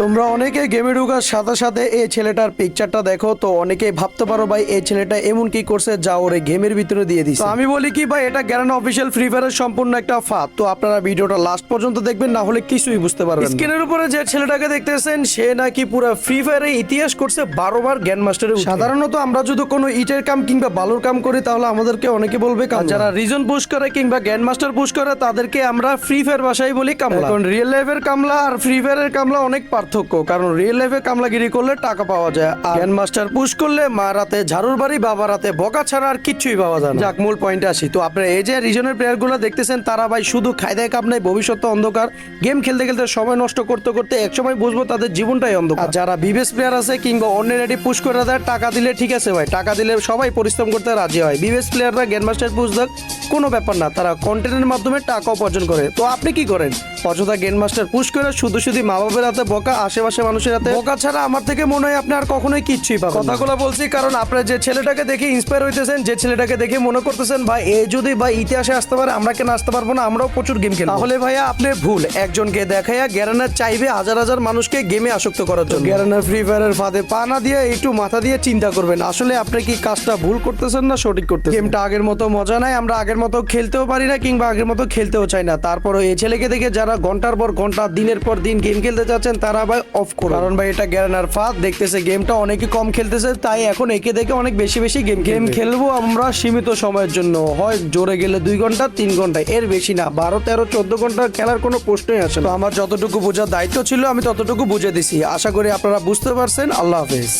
তোমরা অনেকে গেমে ঢুকার সাথে সাথে এই ছেলেটার পিকচারটা দেখো তো অনেকেই ভাবতে পারো ভাই এই ছেলেটা এমন কি করছে যা ওরে গেমের ভিতরে দিয়ে দিচ্ছে আমি বলি কি ভাই এটা গ্যারানা অফিসিয়াল ফ্রি ফায়ারের সম্পূর্ণ একটা ফাঁদ। তো আপনারা ভিডিওটা লাস্ট পর্যন্ত দেখবেন না হলে কিছুই বুঝতে পারবেন স্ক্রিনের উপরে যে ছেলেটাকে দেখতেছেন সে নাকি পুরো ফ্রি ফায়ারের ইতিহাস করছে বারো বার জ্ঞান মাস্টারে সাধারণত আমরা যদি কোনো ইটের কাম কিংবা বালুর কাম করি তাহলে আমাদেরকে অনেকে বলবে কাম যারা রিজন পুশ করে কিংবা জ্ঞান মাস্টার পুশ করে তাদেরকে আমরা ফ্রি ফায়ার ভাষায় বলি কামলা। এখন রিয়েল লাইফের কামলা আর ফ্রি ফায়ারের কামলা অনেক পার্থক্য, কারণ রিয়েল লাইফে কামলাগিরি করলে টাকা পাওয়া যায়, আর জ্ঞান মাস্টার পুশ করলে মা রাতে ঝাড়ুর বাড়ি, বাবা রাতে বকা ছাড়া আর কিচ্ছুই পাওয়া যায় যাক, মূল পয়েন্টে আসি। তো আপনারা এই যে রিজনের প্লেয়ারগুলো দেখতেছেন, তারা ভাই শুধু খায়দায় কাপ নাই ভবিষ্যৎ অন্ধকার। গেম খেলতে খেলতে সময় নষ্ট করতে করতে একসময় বুঝব তাদের জীবনটাই অন্ধকার। যারা বিবেস প্লেয়ার আছে কিংবা অন্য রেডি পুশ করে দেয়, টাকা দিলে ঠিক আছে ভাই, টাকা দিলে সবাই পরিশ্রম করতে রাজি হয়। বিবেস প্লেয়াররা গেম মাস্টার পুশ দেখ, কোনো ব্যাপার না, তারা কন্টেন্টের মাধ্যমে টাকা উপার্জন করে। তো আপনি কি করেন? অযথা গেম মাস্টার পুশ করে শুধু শুধু মা বাবার হাতে বকা আশেপাশে মানুষের হাতে বকা ছাড়া আমার থেকে মনে হয় আপনি আর কখনোই কিচ্ছুই পাবেন। কথাগুলো বলছি কারণ আপনার যে ছেলেটাকে দেখে ইন্সপায়ার হইতেছেন যে ছেলেটাকে দেখে মনে করতেছেন ভাই এ যদি ভাই ইতিহাসে আসতে পারে আমরা কেন আসতে পারব না? আমরাও প্রচুর গেম খেলি তাহলে ভাইয়া আপনি ভুল। একজনকে দেখাইয়া গ্যারানার চাইবে হাজার হাজার মানুষকে গেমে আসক্ত করার জন্য। গ্যারানার ফ্রি ফায়ারের ফাঁদে পা না দিয়ে একটু মাথা দিয়ে চিন্তা করবেন। আসলে আপনি কি কাজটা ভুল করতেছেন না সঠিক করতেছেন? গেমটা আগের মতো মজা নাই আমরা আগের মতো খেলতেও পারি না কিংবা আগের মতো খেলতেও চাই না। তারপরও এই ছেলেকে দেখে যারা ঘণ্টার পর ঘণ্টা দিনের পর দিন গেম খেলতে চাচ্ছেন তারা ভাই অফ করুন কারণ ভাই এটা গ্যারানার ফাঁদ। দেখতেছে গেমটা অনেকে কম খেলতেছে তাই এখন একে দেখে অনেক বেশি বেশি গেম গেম খেলব আমরা সীমিত সময়ের জন্য। হয় জোরে গেলে দুই ঘণ্টা তিন ঘণ্টা এর বেশি না। বারো তেরো চোদ্দ ঘণ্টা খেলার কোনো প্রশ্নই আসে না। তো আমার যতটুকু বোঝার দায়িত্ব ছিল আমি ততটুকু বুঝে দিছি। আশা করি আপনারা বুঝতে পারছেন। আল্লাহ হাফেজ।